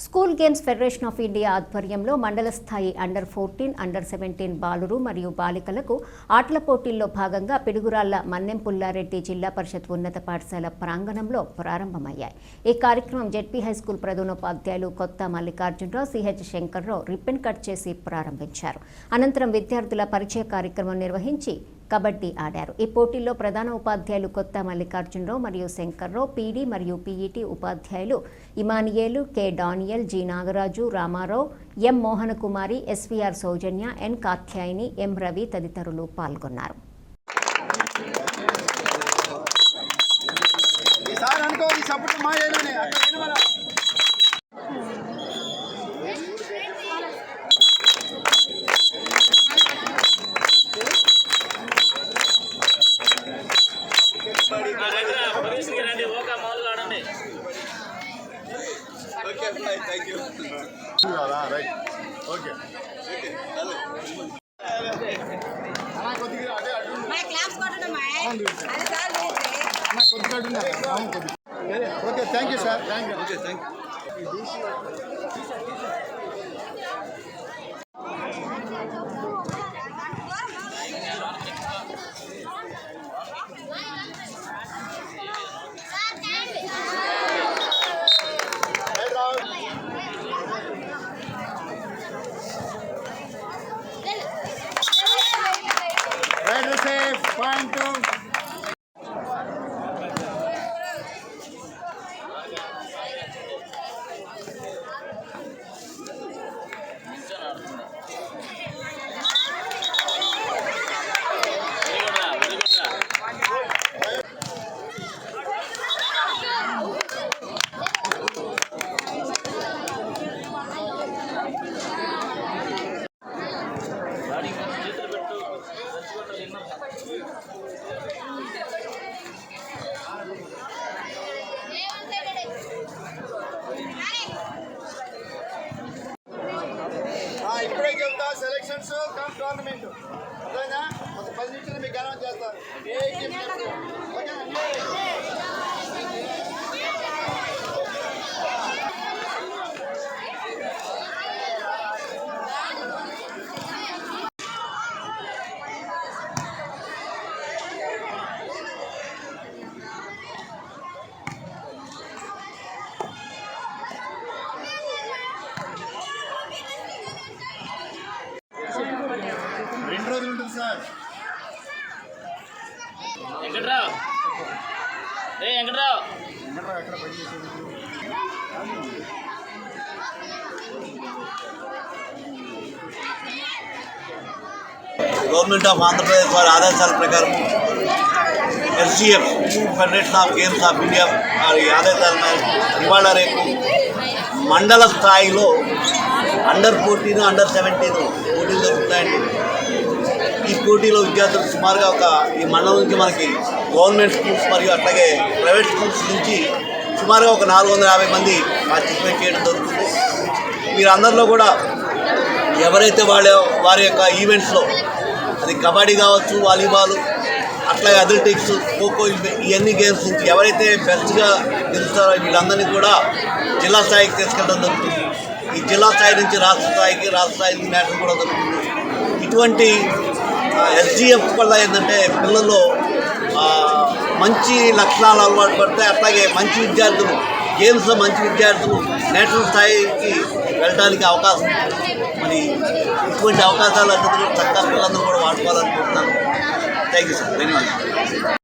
School games federation of India ఆధ్వర్యంలో మండల స్థాయి అండర్ ఫోర్టీన్ అండర్ సెవెంటీన్ బాలురు మరియు బాలికలకు ఆటల పోటీల్లో భాగంగా పిడుగురాళ్ళ మన్నెం పుల్లారెడ్డి జిల్లా పరిషత్ ఉన్నత పాఠశాల ప్రాంగణంలో ప్రారంభమయ్యాయి. ఈ కార్యక్రమం జెడ్పీ హైస్కూల్ ప్రధానోపాధ్యాయులు Kotha Mallikarjunarao CH Shankarrao ribbon cut చేసి ప్రారంభించారు. అనంతరం విద్యార్థుల పరిచయ కార్యక్రమం నిర్వహించి కబడ్డీ ఆడారు. ఈ పోటీల్లో ప్రధాన ఉపాధ్యాయులు కొత్త మల్లికార్జునరావు మరియు శంకర్రావు పీడీ మరియు పీఈటీ ఉపాధ్యాయులు Emmanuel K. Daniel G. Nagaraju Ramarao M. Mohana Kumari SVR Soujanya N. Katyayini M. Ravi తదితరులు పాల్గొన్నారు. ఈసారి అనుకో ఈ సపోర్ట్ మా ఏరియానే ఉన్నా. అవును, కొద్దిగా. Okay thank you sir thank you okay thank you Bueno, ese Phantom. ఇప్పుడే చెప్తా సెలక్షన్స్ కమ్ టోర్నమెంట్ అర్థమైందా? ఒక పది నిమిషాలు మీకు అనౌన్స్ చేస్తారు ఏ వెంకట్రావు. రే వెంకట్రావు. ఎక్కడ ఎక్కడ పని చేసేది గవర్నమెంట్ ఆఫ్ ఆంధ్రప్రదేశ్ వారి ఆదేశాల ప్రకారం SGF federation of games of India వారి ఆదేశాల మేరకు ఇవాళ రేపు మండల స్థాయిలో అండర్ ఫోర్టీన్ అండర్ సెవెంటీన్ పోటీలు జరుగుతున్నాయండి ఈ పోటీలో విద్యార్థులు సుమారుగా ఒక ఈ మండలం నుంచి మనకి గవర్నమెంట్ స్కూల్స్ మరియు అట్లాగే ప్రైవేట్ స్కూల్స్ నుంచి సుమారుగా ఒక నాలుగు వందల యాభై మంది పార్టిసిపేట్ చేయడం జరుగుతుంది. వీరందరిలో కూడా ఎవరైతే వాళ్ళ వారి యొక్క ఈవెంట్స్లో అది కబడ్డీ కావచ్చు వాలీబాల్ అట్లాగే అథ్లెటిక్స్ ఖోఖో ఇవన్నీ గేమ్స్ నుంచి ఎవరైతే బెస్ట్గా గెలుస్తారో వీళ్ళందరినీ కూడా జిల్లా స్థాయికి తీసుకెళ్ళడం జరుగుతుంది. ఈ జిల్లా స్థాయి నుంచి రాష్ట్ర స్థాయికి రాష్ట్ర స్థాయి నుంచి నేషనల్ కూడా జరుగుతుంది. ఇటువంటి ఎస్జిఎఫ్ వల్ల ఏంటంటే పిల్లల్లో మంచి లక్షణాలు అలవాటు పడతాయి అట్లాగే మంచి విద్యార్థులు గేమ్స్లో మంచి విద్యార్థులు నేషనల్ స్థాయికి వెళ్ళడానికి అవకాశం ఉంటుంది మరి ఇటువంటి అవకాశాలు అందరూ చక్కగా పిల్లలందరూ కూడా వాడుకోవాలనుకుంటున్నాను. Thank you sir. ధన్యవాదాలు.